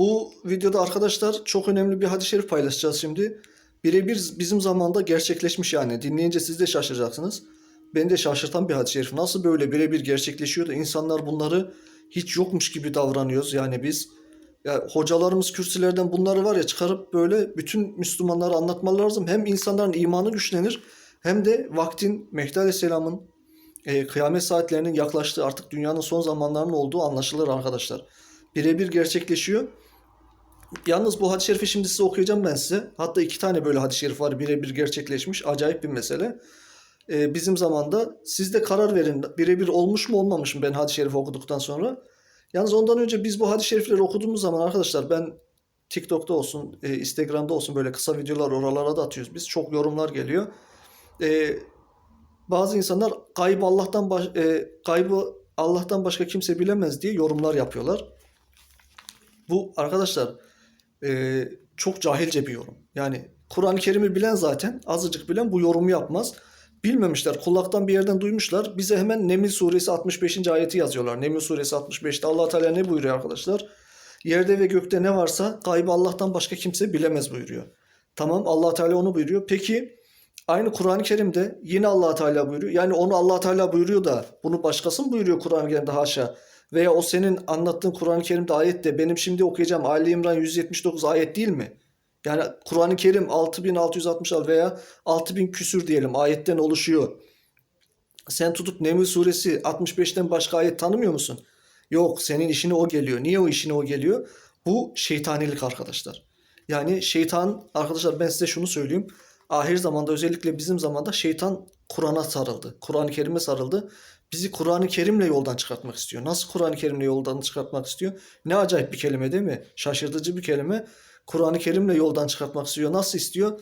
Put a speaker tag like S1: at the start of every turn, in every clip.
S1: Bu videoda arkadaşlar çok önemli bir hadis-i şerif paylaşacağız şimdi. Birebir bizim zamanda gerçekleşmiş yani. Dinleyince siz de şaşıracaksınız. Beni de şaşırtan bir hadis-i şerif. Nasıl böyle birebir gerçekleşiyor da insanlar bunları hiç yokmuş gibi davranıyoruz yani biz. Ya hocalarımız kürsülerden bunları var ya çıkarıp böyle bütün Müslümanlara anlatmaları lazım. Hem insanların imanı güçlenir hem de vaktin Mehdi Aleyhisselam'ın e, kıyamet saatlerinin yaklaştığı artık dünyanın son zamanlarının olduğu anlaşılır arkadaşlar. Birebir gerçekleşiyor. Yalnız bu hadis-i şerifi şimdi size okuyacağım ben size. Hatta iki tane böyle hadis-i şerif var birebir gerçekleşmiş. Acayip bir mesele. Ee, bizim zamanda siz de karar verin. Birebir olmuş mu olmamış mı ben hadis-i şerifi okuduktan sonra. Yalnız ondan önce biz bu hadis-i şerifleri okuduğumuz zaman arkadaşlar ben TikTok'ta olsun, e, Instagram'da olsun böyle kısa videolar oralara da atıyoruz. Biz çok yorumlar geliyor. Ee, bazı insanlar gaybı Allah'tan baş, e, gaybı Allah'tan başka kimse bilemez diye yorumlar yapıyorlar. Bu arkadaşlar e, çok cahilce bir yorum. Yani Kur'an-ı Kerim'i bilen zaten azıcık bilen bu yorumu yapmaz. Bilmemişler, kulaktan bir yerden duymuşlar. Bize hemen Neml suresi 65. ayeti yazıyorlar. Neml suresi 65'te Allah Teala ne buyuruyor arkadaşlar? Yerde ve gökte ne varsa gaybı Allah'tan başka kimse bilemez buyuruyor. Tamam Allah Teala onu buyuruyor. Peki aynı Kur'an-ı Kerim'de yine Allah Teala buyuruyor. Yani onu Allah Teala buyuruyor da bunu başkası mı buyuruyor Kur'an-ı Kerim'de haşa? Veya o senin anlattığın Kur'an-ı Kerim'de ayette benim şimdi okuyacağım Ali İmran 179 ayet değil mi? Yani Kur'an-ı Kerim 6666 veya 6000 küsür diyelim ayetten oluşuyor. Sen tutup Neml suresi 65'ten başka ayet tanımıyor musun? Yok senin işine o geliyor. Niye o işine o geliyor? Bu şeytanilik arkadaşlar. Yani şeytan arkadaşlar ben size şunu söyleyeyim. Ahir zamanda özellikle bizim zamanda şeytan Kur'an'a sarıldı. Kur'an-ı Kerim'e sarıldı. Bizi Kur'an-ı Kerim'le yoldan çıkartmak istiyor. Nasıl Kur'an-ı Kerim'le yoldan çıkartmak istiyor? Ne acayip bir kelime değil mi? Şaşırtıcı bir kelime. Kur'an-ı Kerim'le yoldan çıkartmak istiyor. Nasıl istiyor?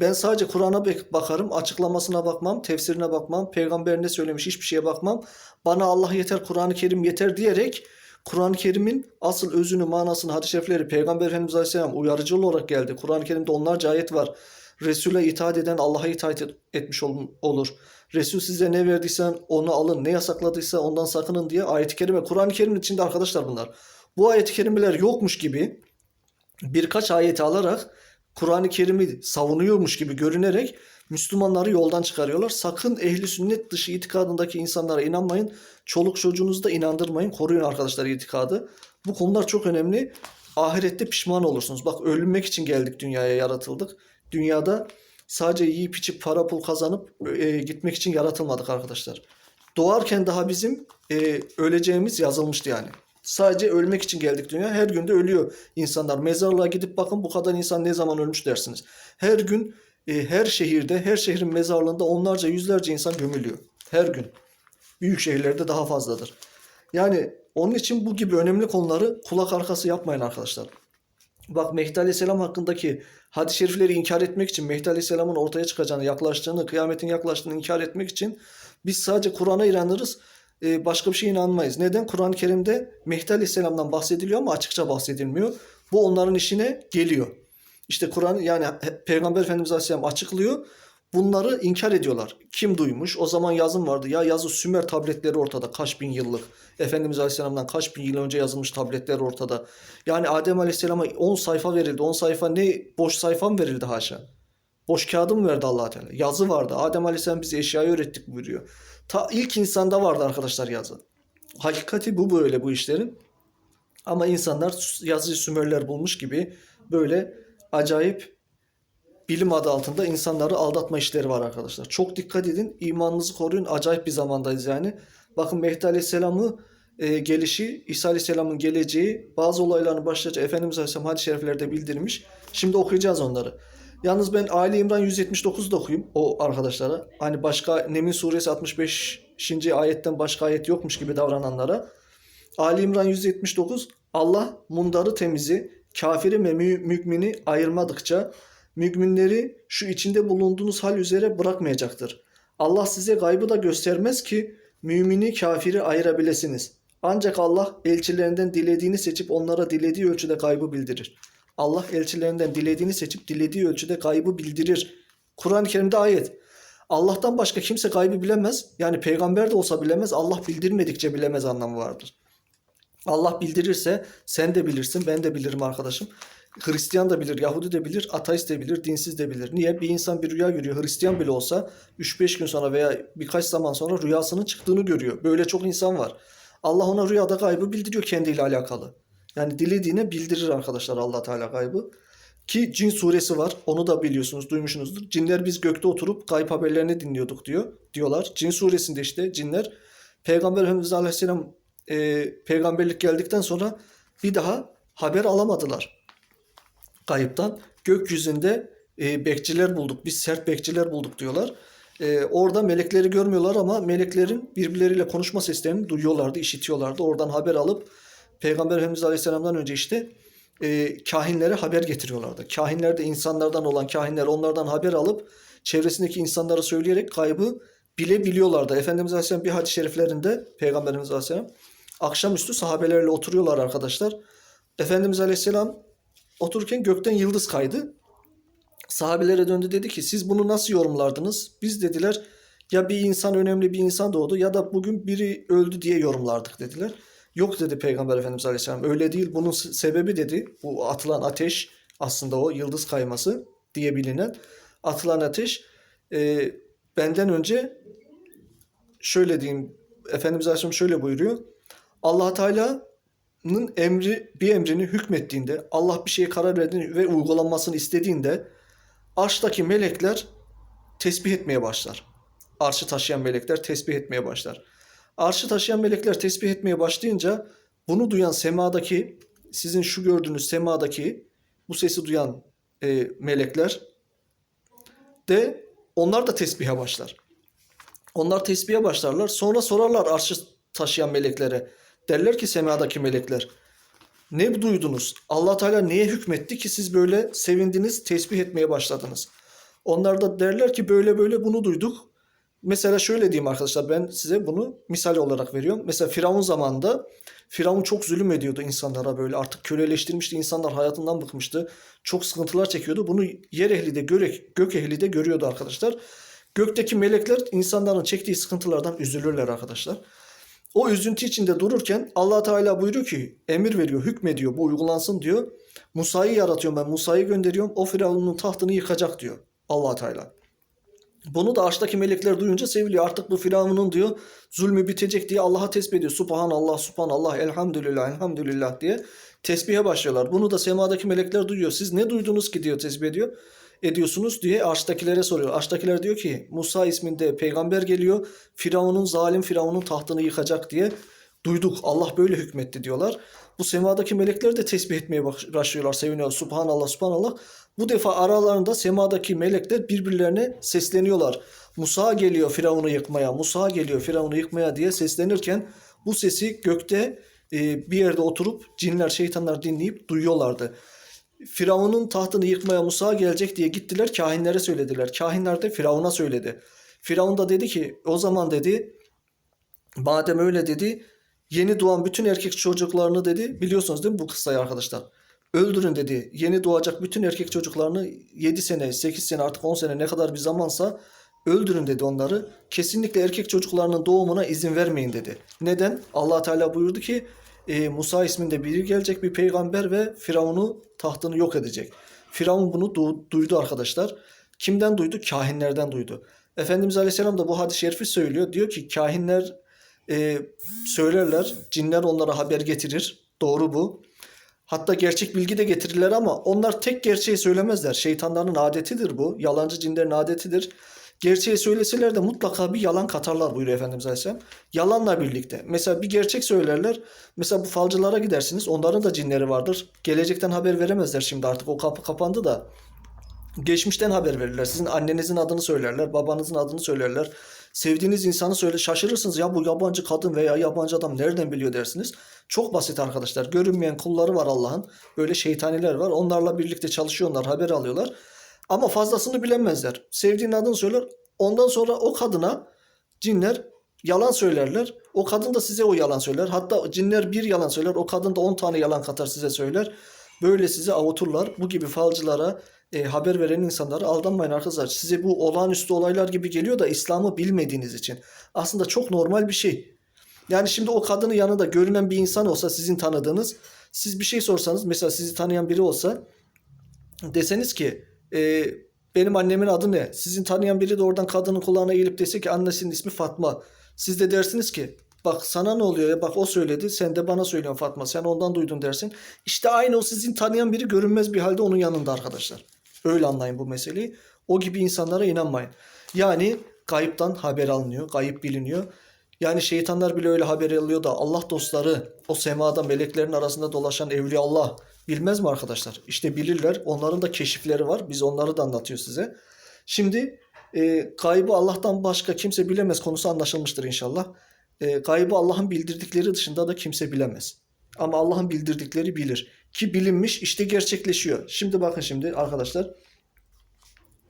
S1: Ben sadece Kur'an'a bak- bakarım, açıklamasına bakmam, tefsirine bakmam, peygamber ne söylemiş hiçbir şeye bakmam. Bana Allah yeter, Kur'an-ı Kerim yeter diyerek Kur'an-ı Kerim'in asıl özünü, manasını, hadis-i şerifleri Peygamber Efendimiz Aleyhisselam uyarıcı olarak geldi. Kur'an-ı Kerim'de onlarca ayet var. Resul'e itaat eden Allah'a itaat et- etmiş ol- olur. Resul size ne verdiyse onu alın, ne yasakladıysa ondan sakının diye ayet-i kerime. Kur'an-ı Kerim'in içinde arkadaşlar bunlar. Bu ayet-i kerimeler yokmuş gibi birkaç ayeti alarak Kur'an-ı Kerim'i savunuyormuş gibi görünerek Müslümanları yoldan çıkarıyorlar. Sakın ehli sünnet dışı itikadındaki insanlara inanmayın. Çoluk çocuğunuzu da inandırmayın. Koruyun arkadaşlar itikadı. Bu konular çok önemli. Ahirette pişman olursunuz. Bak ölmek için geldik dünyaya yaratıldık. Dünyada sadece yiyip içip para pul kazanıp e, gitmek için yaratılmadık arkadaşlar. Doğarken daha bizim e, öleceğimiz yazılmıştı yani. Sadece ölmek için geldik dünya. Her gün de ölüyor insanlar. Mezarlığa gidip bakın bu kadar insan ne zaman ölmüş dersiniz. Her gün e, her şehirde, her şehrin mezarlığında onlarca, yüzlerce insan gömülüyor. Her gün. Büyük şehirlerde daha fazladır. Yani onun için bu gibi önemli konuları kulak arkası yapmayın arkadaşlar. Bak Mehdi Aleyhisselam hakkındaki hadis-i şerifleri inkar etmek için, Mehdi Aleyhisselam'ın ortaya çıkacağını, yaklaştığını, kıyametin yaklaştığını inkar etmek için biz sadece Kur'an'a inanırız. e, Başka bir şeye inanmayız. Neden? Kur'an-ı Kerim'de Mehdi Aleyhisselam'dan bahsediliyor ama açıkça bahsedilmiyor. Bu onların işine geliyor. İşte Kur'an yani Peygamber Efendimiz Aleyhisselam açıklıyor. Bunları inkar ediyorlar. Kim duymuş? O zaman yazım vardı. Ya yazı Sümer tabletleri ortada. Kaç bin yıllık. Efendimiz Aleyhisselam'dan kaç bin yıl önce yazılmış tabletler ortada. Yani Adem Aleyhisselam'a 10 sayfa verildi. 10 sayfa ne? Boş sayfa mı verildi haşa? Boş kağıdı mı verdi allah Teala? Yazı vardı. Adem Aleyhisselam bize eşyayı öğrettik buyuruyor. Ta ilk insanda vardı arkadaşlar yazı. Hakikati bu böyle bu işlerin. Ama insanlar yazıyı Sümerler bulmuş gibi böyle acayip bilim adı altında insanları aldatma işleri var arkadaşlar. Çok dikkat edin. imanınızı koruyun. Acayip bir zamandayız yani. Bakın Mehdi Aleyhisselam'ı e, gelişi, İsa Aleyhisselam'ın geleceği, bazı olayların başlayacağı Efendimiz Aleyhisselam hadis-i şeriflerde bildirmiş. Şimdi okuyacağız onları. Yalnız ben Ali İmran 179'da okuyayım o arkadaşlara. Hani başka Neml suresi 65. ayetten başka ayet yokmuş gibi davrananlara. Ali İmran 179 Allah mundarı temizi, kafiri ve mü- mümini ayırmadıkça müminleri şu içinde bulunduğunuz hal üzere bırakmayacaktır. Allah size gaybı da göstermez ki mümini kafiri ayırabilirsiniz. Ancak Allah elçilerinden dilediğini seçip onlara dilediği ölçüde gaybı bildirir. Allah elçilerinden dilediğini seçip dilediği ölçüde gaybı bildirir. Kur'an-ı Kerim'de ayet. Allah'tan başka kimse gaybı bilemez. Yani peygamber de olsa bilemez. Allah bildirmedikçe bilemez anlamı vardır. Allah bildirirse sen de bilirsin, ben de bilirim arkadaşım. Hristiyan da bilir, Yahudi de bilir, ateist de bilir, dinsiz de bilir. Niye? Bir insan bir rüya görüyor. Hristiyan bile olsa 3-5 gün sonra veya birkaç zaman sonra rüyasının çıktığını görüyor. Böyle çok insan var. Allah ona rüyada gaybı bildiriyor kendiyle alakalı. Yani dilediğine bildirir arkadaşlar Allah Teala gaybı. Ki Cin suresi var. Onu da biliyorsunuz, duymuşsunuzdur. Cinler biz gökte oturup gayb haberlerini dinliyorduk diyor. Diyorlar. Cin suresinde işte cinler Peygamber Efendimiz Aleyhisselam e, peygamberlik geldikten sonra bir daha haber alamadılar kayıptan. Gökyüzünde e, bekçiler bulduk. Biz sert bekçiler bulduk diyorlar. E, orada melekleri görmüyorlar ama meleklerin birbirleriyle konuşma seslerini duyuyorlardı, işitiyorlardı. Oradan haber alıp Peygamber Efendimiz Aleyhisselam'dan önce işte e, kahinlere haber getiriyorlardı. Kahinler de insanlardan olan kahinler onlardan haber alıp çevresindeki insanlara söyleyerek kaybı bilebiliyorlardı. Efendimiz Aleyhisselam bir hadis-i şeriflerinde Peygamberimiz Aleyhisselam akşamüstü sahabelerle oturuyorlar arkadaşlar. Efendimiz Aleyhisselam otururken gökten yıldız kaydı. Sahabelere döndü dedi ki siz bunu nasıl yorumlardınız? Biz dediler ya bir insan önemli bir insan doğdu ya da bugün biri öldü diye yorumlardık dediler. Yok dedi Peygamber Efendimiz Aleyhisselam öyle değil bunun se- sebebi dedi bu atılan ateş aslında o yıldız kayması diye bilinen atılan ateş e, benden önce şöyle diyeyim Efendimiz Aleyhisselam şöyle buyuruyor. allah Teala'nın emri bir emrini hükmettiğinde Allah bir şeye karar verdiğinde ve uygulanmasını istediğinde arştaki melekler tesbih etmeye başlar. Arşı taşıyan melekler tesbih etmeye başlar. Arşı taşıyan melekler tesbih etmeye başlayınca bunu duyan semadaki sizin şu gördüğünüz semadaki bu sesi duyan e, melekler de onlar da tesbihe başlar. Onlar tesbihe başlarlar. Sonra sorarlar arşı taşıyan meleklere. Derler ki semadaki melekler. Ne duydunuz? Allah Teala neye hükmetti ki siz böyle sevindiniz, tesbih etmeye başladınız? Onlar da derler ki böyle böyle bunu duyduk. Mesela şöyle diyeyim arkadaşlar ben size bunu misal olarak veriyorum. Mesela Firavun zamanında Firavun çok zulüm ediyordu insanlara böyle artık köleleştirmişti insanlar hayatından bıkmıştı. Çok sıkıntılar çekiyordu. Bunu yer ehli de gök, gök ehli de görüyordu arkadaşlar. Gökteki melekler insanların çektiği sıkıntılardan üzülürler arkadaşlar. O üzüntü içinde dururken Allah Teala buyuruyor ki emir veriyor, hükmediyor bu uygulansın diyor. Musa'yı yaratıyorum ben Musa'yı gönderiyorum o Firavun'un tahtını yıkacak diyor Allah Teala. Bunu da arştaki melekler duyunca seviliyor. Artık bu Firavun'un diyor zulmü bitecek diye Allah'a tesbih ediyor. Subhanallah, subhanallah, elhamdülillah, elhamdülillah diye tesbihe başlıyorlar. Bunu da semadaki melekler duyuyor. Siz ne duydunuz ki diyor tesbih ediyor. Ediyorsunuz diye arştakilere soruyor. Arştakiler diyor ki Musa isminde peygamber geliyor. Firavun'un zalim Firavun'un tahtını yıkacak diye duyduk. Allah böyle hükmetti diyorlar. Bu semadaki melekler de tesbih etmeye başlıyorlar. Seviniyorlar. Subhanallah, subhanallah. Bu defa aralarında semadaki melekler birbirlerine sesleniyorlar. Musa geliyor Firavun'u yıkmaya, Musa geliyor Firavun'u yıkmaya diye seslenirken bu sesi gökte e, bir yerde oturup cinler, şeytanlar dinleyip duyuyorlardı. Firavun'un tahtını yıkmaya Musa gelecek diye gittiler kahinlere söylediler. Kahinler de Firavun'a söyledi. Firavun da dedi ki o zaman dedi madem öyle dedi yeni doğan bütün erkek çocuklarını dedi biliyorsunuz değil mi bu kıssayı arkadaşlar? Öldürün dedi. Yeni doğacak bütün erkek çocuklarını 7 sene, 8 sene artık 10 sene ne kadar bir zamansa öldürün dedi onları. Kesinlikle erkek çocuklarının doğumuna izin vermeyin dedi. Neden? Allah Teala buyurdu ki e, Musa isminde biri gelecek bir peygamber ve Firavun'u tahtını yok edecek. Firavun bunu du- duydu arkadaşlar. Kimden duydu? Kahinlerden duydu. Efendimiz Aleyhisselam da bu hadis-i şerifi söylüyor. Diyor ki kahinler e, söylerler, cinler onlara haber getirir. Doğru bu. Hatta gerçek bilgi de getirirler ama onlar tek gerçeği söylemezler. Şeytanların adetidir bu. Yalancı cinlerin adetidir. Gerçeği söyleseler de mutlaka bir yalan katarlar buyuruyor Efendimiz Aleyhisselam. Yalanla birlikte. Mesela bir gerçek söylerler. Mesela bu falcılara gidersiniz. Onların da cinleri vardır. Gelecekten haber veremezler şimdi artık. O kapı kapandı da. Geçmişten haber verirler. Sizin annenizin adını söylerler. Babanızın adını söylerler. Sevdiğiniz insanı söyle şaşırırsınız. Ya bu yabancı kadın veya yabancı adam nereden biliyor dersiniz. Çok basit arkadaşlar. Görünmeyen kulları var Allah'ın. Böyle şeytaniler var. Onlarla birlikte çalışıyorlar. Haber alıyorlar. Ama fazlasını bilemezler. Sevdiğin adını söyler. Ondan sonra o kadına cinler yalan söylerler. O kadın da size o yalan söyler. Hatta cinler bir yalan söyler. O kadın da 10 tane yalan katar size söyler. Böyle sizi avuturlar. Bu gibi falcılara e, haber veren insanlara aldanmayın arkadaşlar. Size bu olağanüstü olaylar gibi geliyor da İslam'ı bilmediğiniz için. Aslında çok normal bir şey. Yani şimdi o kadının yanında görünen bir insan olsa sizin tanıdığınız siz bir şey sorsanız mesela sizi tanıyan biri olsa deseniz ki e, benim annemin adı ne? Sizin tanıyan biri de oradan kadının kulağına eğilip dese ki annesinin ismi Fatma. Siz de dersiniz ki bak sana ne oluyor ya bak o söyledi sen de bana söylüyorsun Fatma sen ondan duydun dersin. İşte aynı o sizin tanıyan biri görünmez bir halde onun yanında arkadaşlar. Öyle anlayın bu meseleyi. O gibi insanlara inanmayın. Yani kayıptan haber alınıyor, kayıp biliniyor. Yani şeytanlar bile öyle haber alıyor da Allah dostları o semada meleklerin arasında dolaşan evliya Allah bilmez mi arkadaşlar? İşte bilirler. Onların da keşifleri var. Biz onları da anlatıyor size. Şimdi e, gaybı Allah'tan başka kimse bilemez konusu anlaşılmıştır inşallah. E, gaybı Allah'ın bildirdikleri dışında da kimse bilemez. Ama Allah'ın bildirdikleri bilir. Ki bilinmiş işte gerçekleşiyor. Şimdi bakın şimdi arkadaşlar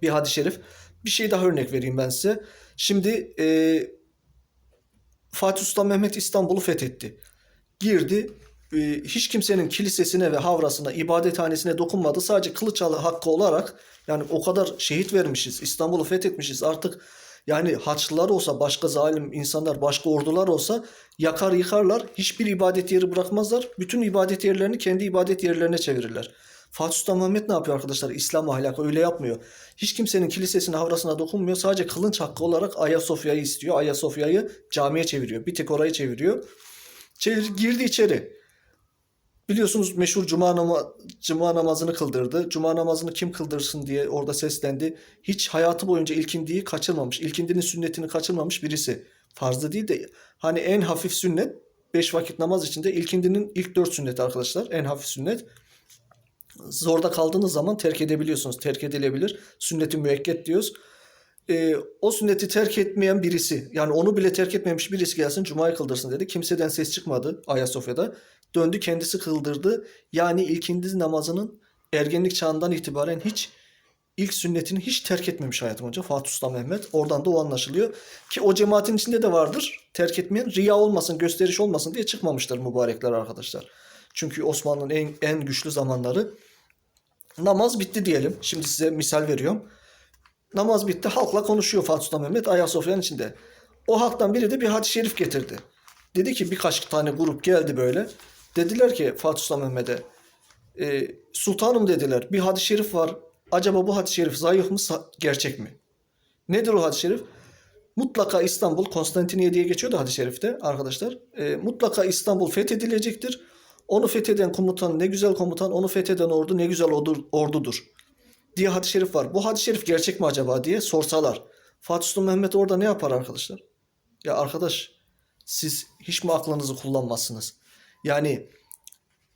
S1: bir hadis-i şerif. Bir şey daha örnek vereyim ben size. Şimdi e, Fatih Sultan Mehmet İstanbul'u fethetti. Girdi. E, hiç kimsenin kilisesine ve havrasına, ibadethanesine dokunmadı. Sadece Kılıçalı hakkı olarak yani o kadar şehit vermişiz. İstanbul'u fethetmişiz. Artık yani haçlılar olsa, başka zalim insanlar, başka ordular olsa yakar yıkarlar. Hiçbir ibadet yeri bırakmazlar. Bütün ibadet yerlerini kendi ibadet yerlerine çevirirler. Fatih Sultan Mehmet ne yapıyor arkadaşlar? İslam ahlakı öyle yapmıyor. Hiç kimsenin kilisesine, havrasına dokunmuyor. Sadece kılınç hakkı olarak Ayasofya'yı istiyor. Ayasofya'yı camiye çeviriyor. Bir tek orayı çeviriyor. Çevir, girdi içeri. Biliyorsunuz meşhur cuma, nama, cuma namazını kıldırdı. Cuma namazını kim kıldırsın diye orada seslendi. Hiç hayatı boyunca ilkindiği kaçırmamış. İlkindinin sünnetini kaçırmamış birisi. Farzı değil de hani en hafif sünnet 5 vakit namaz içinde ilkindinin ilk 4 sünneti arkadaşlar. En hafif sünnet. Zorda kaldığınız zaman terk edebiliyorsunuz. Terk edilebilir. Sünnet-i müekket diyoruz. Ee, o sünneti terk etmeyen birisi yani onu bile terk etmemiş birisi gelsin Cuma'yı kıldırsın dedi. Kimseden ses çıkmadı Ayasofya'da. Döndü kendisi kıldırdı. Yani ilkindi namazının ergenlik çağından itibaren hiç ilk sünnetini hiç terk etmemiş hayatım hoca Fatih Sultan Mehmet. Oradan da o anlaşılıyor. Ki o cemaatin içinde de vardır. Terk etmeyen riya olmasın, gösteriş olmasın diye çıkmamıştır mübarekler arkadaşlar. Çünkü Osmanlı'nın en, en güçlü zamanları. Namaz bitti diyelim. Şimdi size misal veriyorum. Namaz bitti. Halkla konuşuyor Fatih Sultan Mehmet Ayasofya'nın içinde. O halktan biri de bir hadis-i şerif getirdi. Dedi ki birkaç tane grup geldi böyle. Dediler ki Fatih Sultan Mehmet'e e, sultanım dediler bir hadis-i şerif var. Acaba bu hadis-i şerif zayıf mı gerçek mi? Nedir o hadis-i şerif? Mutlaka İstanbul Konstantiniye diye geçiyor da hadis-i şerifte arkadaşlar. E, mutlaka İstanbul fethedilecektir. Onu fetheden komutan ne güzel komutan, onu fetheden ordu ne güzel ordu- ordudur diye hadis-i şerif var. Bu hadis-i şerif gerçek mi acaba diye sorsalar. Fatih Sultan Mehmet orada ne yapar arkadaşlar? Ya arkadaş siz hiç mi aklınızı kullanmazsınız? Yani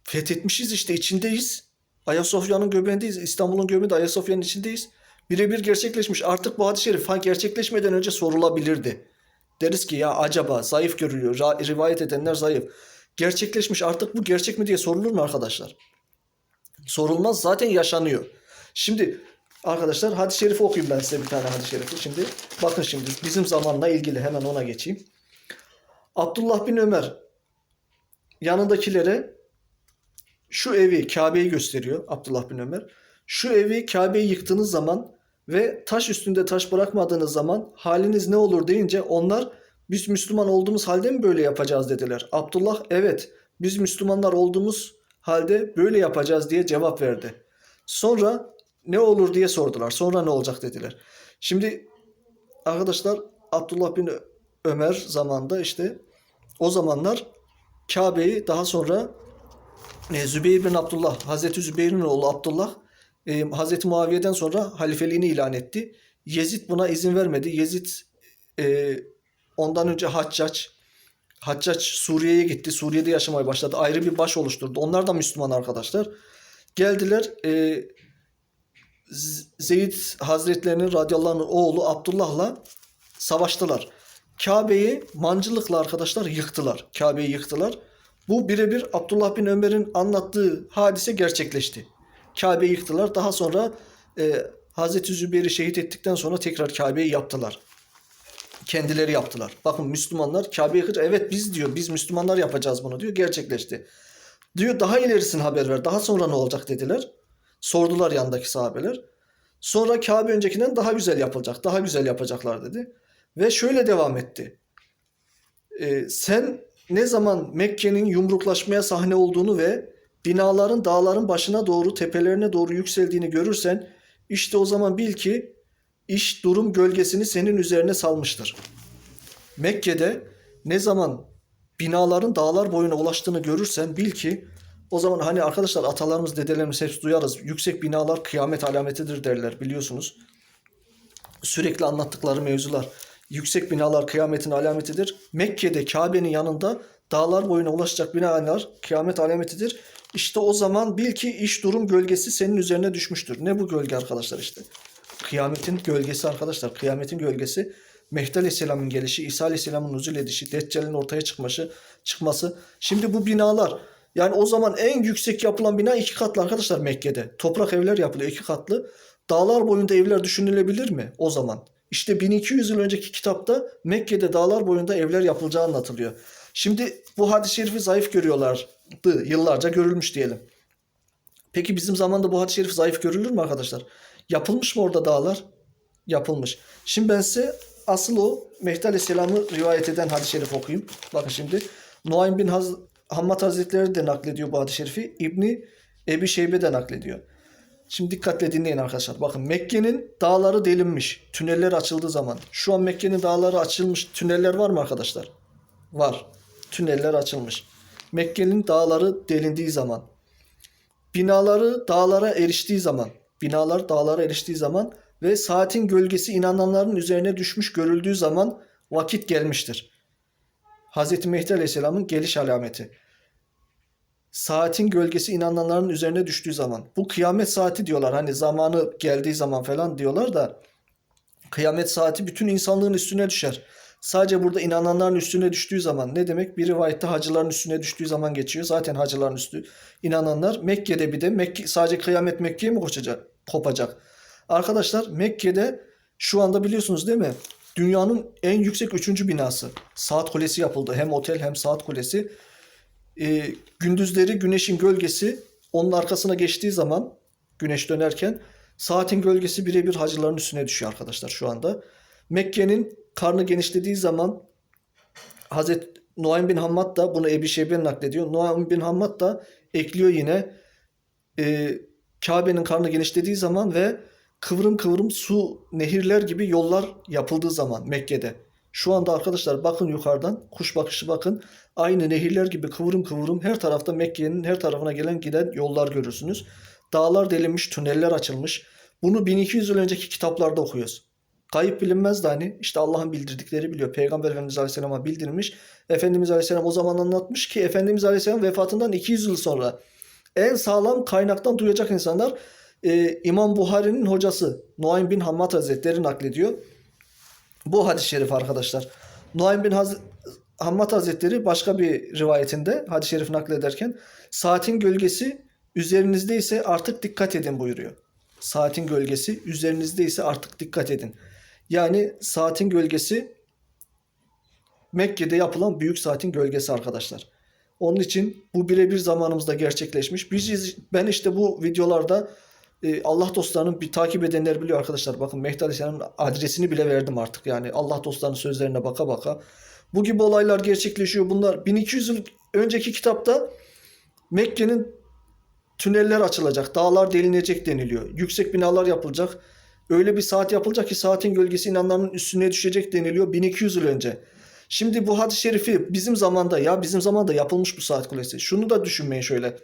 S1: fethetmişiz işte içindeyiz. Ayasofya'nın göbeğindeyiz. İstanbul'un göbeğinde Ayasofya'nın içindeyiz. Birebir gerçekleşmiş. Artık bu hadis-i şerif ha gerçekleşmeden önce sorulabilirdi. Deriz ki ya acaba zayıf görülüyor. Rivayet edenler zayıf. Gerçekleşmiş artık bu gerçek mi diye sorulur mu arkadaşlar? Sorulmaz zaten yaşanıyor. Şimdi arkadaşlar hadis-i şerifi okuyayım ben size bir tane hadis-i şerifi. Şimdi bakın şimdi bizim zamanla ilgili hemen ona geçeyim. Abdullah bin Ömer yanındakilere şu evi Kabe'yi gösteriyor Abdullah bin Ömer. Şu evi Kabe'yi yıktığınız zaman ve taş üstünde taş bırakmadığınız zaman haliniz ne olur deyince onlar biz Müslüman olduğumuz halde mi böyle yapacağız dediler. Abdullah evet biz Müslümanlar olduğumuz halde böyle yapacağız diye cevap verdi. Sonra ne olur diye sordular. Sonra ne olacak dediler. Şimdi arkadaşlar Abdullah bin Ömer zamanında işte o zamanlar Kabe'yi daha sonra e, Zübeyir bin Abdullah, Hazreti Zübeyir'in oğlu Abdullah e, Hazreti Muaviye'den sonra halifeliğini ilan etti. Yezid buna izin vermedi. Yezid e, ondan önce Haccac, Haccac Suriye'ye gitti. Suriye'de yaşamaya başladı. Ayrı bir baş oluşturdu. Onlar da Müslüman arkadaşlar. Geldiler e, Zeyd Hazretlerinin radıyallahu oğlu Abdullah'la savaştılar. Kabe'yi mancılıkla arkadaşlar yıktılar. Kabe'yi yıktılar. Bu birebir Abdullah bin Ömer'in anlattığı hadise gerçekleşti. Kabe'yi yıktılar. Daha sonra e, Hazreti Zübeyir'i şehit ettikten sonra tekrar Kabe'yi yaptılar. Kendileri yaptılar. Bakın Müslümanlar Kabe'yi yıkınca evet biz diyor biz Müslümanlar yapacağız bunu diyor. Gerçekleşti. Diyor daha ilerisini haber ver. Daha sonra ne olacak dediler. Sordular yandaki sahabeler. Sonra Kabe öncekinden daha güzel yapılacak. Daha güzel yapacaklar dedi. Ve şöyle devam etti. Ee, sen ne zaman Mekke'nin yumruklaşmaya sahne olduğunu ve binaların dağların başına doğru tepelerine doğru yükseldiğini görürsen işte o zaman bil ki iş durum gölgesini senin üzerine salmıştır. Mekke'de ne zaman binaların dağlar boyuna ulaştığını görürsen bil ki o zaman hani arkadaşlar atalarımız dedelerimiz hepsi duyarız. Yüksek binalar kıyamet alametidir derler biliyorsunuz. Sürekli anlattıkları mevzular. Yüksek binalar kıyametin alametidir. Mekke'de Kabe'nin yanında dağlar boyuna ulaşacak binalar kıyamet alametidir. İşte o zaman bil ki iş durum gölgesi senin üzerine düşmüştür. Ne bu gölge arkadaşlar işte? Kıyametin gölgesi arkadaşlar. Kıyametin gölgesi Mehdi Aleyhisselam'ın gelişi, İsa Aleyhisselam'ın nuzul edişi, Deccal'in ortaya çıkması, çıkması. Şimdi bu binalar yani o zaman en yüksek yapılan bina iki katlı arkadaşlar Mekke'de. Toprak evler yapılıyor iki katlı. Dağlar boyunda evler düşünülebilir mi o zaman? İşte 1200 yıl önceki kitapta Mekke'de dağlar boyunda evler yapılacağı anlatılıyor. Şimdi bu hadis-i şerifi zayıf görüyorlardı. Yıllarca görülmüş diyelim. Peki bizim zamanda bu hadis-i şerif zayıf görülür mü arkadaşlar? Yapılmış mı orada dağlar? Yapılmış. Şimdi ben size asıl o Mehdi Aleyhisselam'ı rivayet eden hadis-i şerif okuyayım. Bakın şimdi. Nuaym bin Haz Hammad Hazretleri de naklediyor bu hadis-i şerifi. İbni Ebi Şeybe de naklediyor. Şimdi dikkatle dinleyin arkadaşlar. Bakın Mekke'nin dağları delinmiş. Tüneller açıldığı zaman. Şu an Mekke'nin dağları açılmış. Tüneller var mı arkadaşlar? Var. Tüneller açılmış. Mekke'nin dağları delindiği zaman. Binaları dağlara eriştiği zaman. Binalar dağlara eriştiği zaman ve saatin gölgesi inananların üzerine düşmüş görüldüğü zaman vakit gelmiştir. Hz. Mehdi Aleyhisselam'ın geliş alameti. Saatin gölgesi inananların üzerine düştüğü zaman. Bu kıyamet saati diyorlar. Hani zamanı geldiği zaman falan diyorlar da kıyamet saati bütün insanlığın üstüne düşer. Sadece burada inananların üstüne düştüğü zaman ne demek? Bir rivayette hacıların üstüne düştüğü zaman geçiyor. Zaten hacıların üstü inananlar Mekke'de bir de Mekke, sadece kıyamet Mekke'ye mi kopacak? kopacak? Arkadaşlar Mekke'de şu anda biliyorsunuz değil mi? Dünyanın en yüksek üçüncü binası. Saat kulesi yapıldı. Hem otel hem saat kulesi. Ee, gündüzleri güneşin gölgesi onun arkasına geçtiği zaman güneş dönerken saatin gölgesi birebir hacıların üstüne düşüyor arkadaşlar şu anda. Mekke'nin karnı genişlediği zaman Hazret Nuaym bin Hammad da bunu Ebi Şeybe naklediyor. Nuaym bin Hammad da ekliyor yine e, Kabe'nin karnı genişlediği zaman ve kıvrım kıvrım su, nehirler gibi yollar yapıldığı zaman Mekke'de. Şu anda arkadaşlar bakın yukarıdan kuş bakışı bakın. Aynı nehirler gibi kıvrım kıvrım her tarafta Mekke'nin her tarafına gelen giden yollar görürsünüz. Dağlar delinmiş, tüneller açılmış. Bunu 1200 yıl önceki kitaplarda okuyoruz. Kayıp bilinmez de hani işte Allah'ın bildirdikleri biliyor. Peygamber Efendimiz Aleyhisselam'a bildirmiş. Efendimiz Aleyhisselam o zaman anlatmış ki Efendimiz Aleyhisselam vefatından 200 yıl sonra en sağlam kaynaktan duyacak insanlar e, İmam Buhari'nin hocası Nuaym bin Hammad Hazretleri naklediyor. Bu hadis-i şerif arkadaşlar. Nuaym bin Haz Hammad Hazretleri başka bir rivayetinde hadis-i şerif naklederken saatin gölgesi üzerinizde ise artık dikkat edin buyuruyor. Saatin gölgesi üzerinizde ise artık dikkat edin. Yani saatin gölgesi Mekke'de yapılan büyük saatin gölgesi arkadaşlar. Onun için bu birebir zamanımızda gerçekleşmiş. Biz ben işte bu videolarda e, Allah dostlarının bir takip edenler biliyor arkadaşlar. Bakın Mehdi Aleyhisselam'ın adresini bile verdim artık. Yani Allah dostlarının sözlerine baka baka. Bu gibi olaylar gerçekleşiyor. Bunlar 1200 yıl önceki kitapta Mekke'nin tüneller açılacak, dağlar delinecek deniliyor. Yüksek binalar yapılacak. Öyle bir saat yapılacak ki saatin gölgesi inananların üstüne düşecek deniliyor 1200 yıl önce. Şimdi bu hadis-i şerifi bizim zamanda ya bizim zamanda yapılmış bu saat kulesi. Şunu da düşünmeyin şöyle.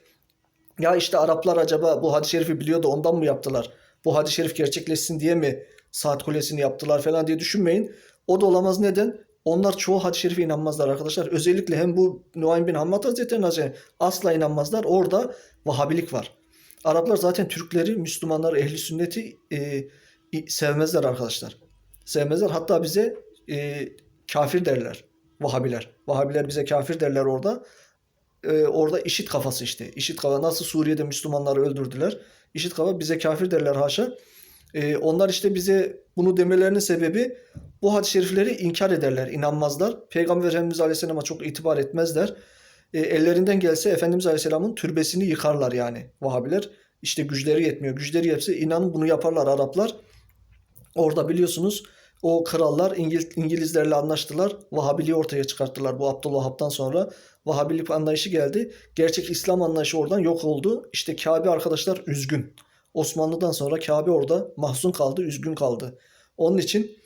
S1: Ya işte Araplar acaba bu hadis-i şerifi biliyor da ondan mı yaptılar? Bu hadis-i şerif gerçekleşsin diye mi saat kulesini yaptılar falan diye düşünmeyin. O da olamaz neden? Onlar çoğu hadis-i şerife inanmazlar arkadaşlar. Özellikle hem bu Nuaym bin Hammad Hazretleri'ne asla inanmazlar. Orada Vahabilik var. Araplar zaten Türkleri, Müslümanlar, ehli sünneti e, sevmezler arkadaşlar. Sevmezler. Hatta bize e, kafir derler. Vahabiler. Vahabiler bize kafir derler orada. Ee, orada işit kafası işte. İşit kafa nasıl Suriye'de Müslümanları öldürdüler. İşit kafa bize kafir derler haşa. Ee, onlar işte bize bunu demelerinin sebebi bu hadis-i şerifleri inkar ederler, inanmazlar. Peygamber Efendimiz Aleyhisselam'a çok itibar etmezler. Ee, ellerinden gelse Efendimiz Aleyhisselam'ın türbesini yıkarlar yani Vahabiler. İşte güçleri yetmiyor. Güçleri yetse inanın bunu yaparlar Araplar. Orada biliyorsunuz O krallar İngil- İngilizlerle anlaştılar. Vahabiliği ortaya çıkarttılar bu Abdülvahap'tan sonra. Vahabilik anlayışı geldi. Gerçek İslam anlayışı oradan yok oldu. İşte Kabe arkadaşlar üzgün. Osmanlı'dan sonra Kabe orada mahzun kaldı, üzgün kaldı. Onun için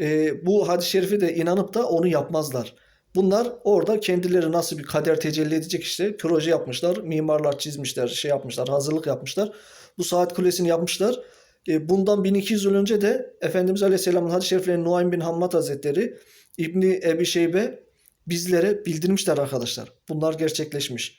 S1: e, bu hadis-i şerife de inanıp da onu yapmazlar. Bunlar orada kendileri nasıl bir kader tecelli edecek işte proje yapmışlar. Mimarlar çizmişler, şey yapmışlar, hazırlık yapmışlar. Bu saat kulesini yapmışlar. E, bundan 1200 yıl önce de Efendimiz Aleyhisselam'ın hadis-i şeriflerini Nuaym bin Hammad Hazretleri İbni Ebi Şeybe bizlere bildirmişler arkadaşlar. Bunlar gerçekleşmiş.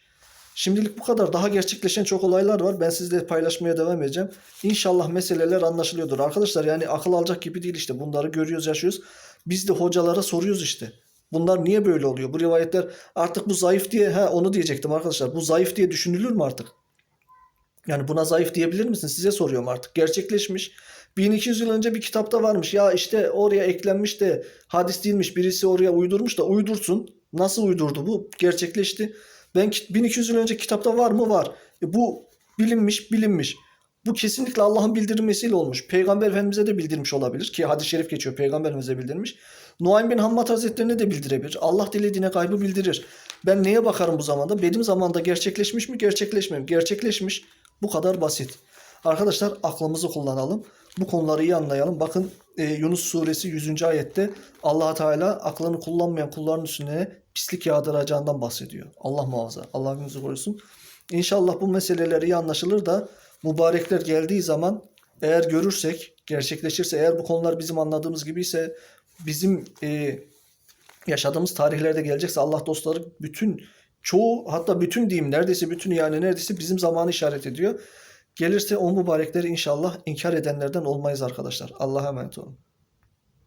S1: Şimdilik bu kadar. Daha gerçekleşen çok olaylar var. Ben sizle paylaşmaya devam edeceğim. İnşallah meseleler anlaşılıyordur. Arkadaşlar yani akıl alacak gibi değil işte. Bunları görüyoruz, yaşıyoruz. Biz de hocalara soruyoruz işte. Bunlar niye böyle oluyor? Bu rivayetler artık bu zayıf diye ha onu diyecektim arkadaşlar. Bu zayıf diye düşünülür mü artık? Yani buna zayıf diyebilir misin? Size soruyorum artık. Gerçekleşmiş. 1200 yıl önce bir kitapta varmış. Ya işte oraya eklenmiş de hadis değilmiş. Birisi oraya uydurmuş da uydursun. Nasıl uydurdu bu? Gerçekleşti. Ben ki- 1200 yıl önce kitapta var mı? Var. E bu bilinmiş, bilinmiş. Bu kesinlikle Allah'ın bildirilmesiyle olmuş. Peygamber Efendimiz'e de bildirmiş olabilir ki hadis-i şerif geçiyor. Peygamber Efendimiz'e bildirmiş. Nuaym bin Hammad Hazretlerine de bildirebilir. Allah dilediğine gaybı bildirir. Ben neye bakarım bu zamanda? Benim zamanda gerçekleşmiş mi, gerçekleşmemiş mi? Gerçekleşmiş. Bu kadar basit. Arkadaşlar aklımızı kullanalım. Bu konuları iyi anlayalım. Bakın e, Yunus suresi 100. ayette allah Teala aklını kullanmayan kulların üstüne pislik yağdıracağından bahsediyor. Allah muhafaza. Allah hepimizi korusun. İnşallah bu meseleler iyi anlaşılır da mübarekler geldiği zaman eğer görürsek, gerçekleşirse, eğer bu konular bizim anladığımız gibi ise bizim e, yaşadığımız tarihlerde gelecekse Allah dostları bütün çoğu hatta bütün diyeyim neredeyse bütün yani neredeyse bizim zamanı işaret ediyor. Gelirse o mübarekleri inşallah inkar edenlerden olmayız arkadaşlar. Allah'a emanet olun.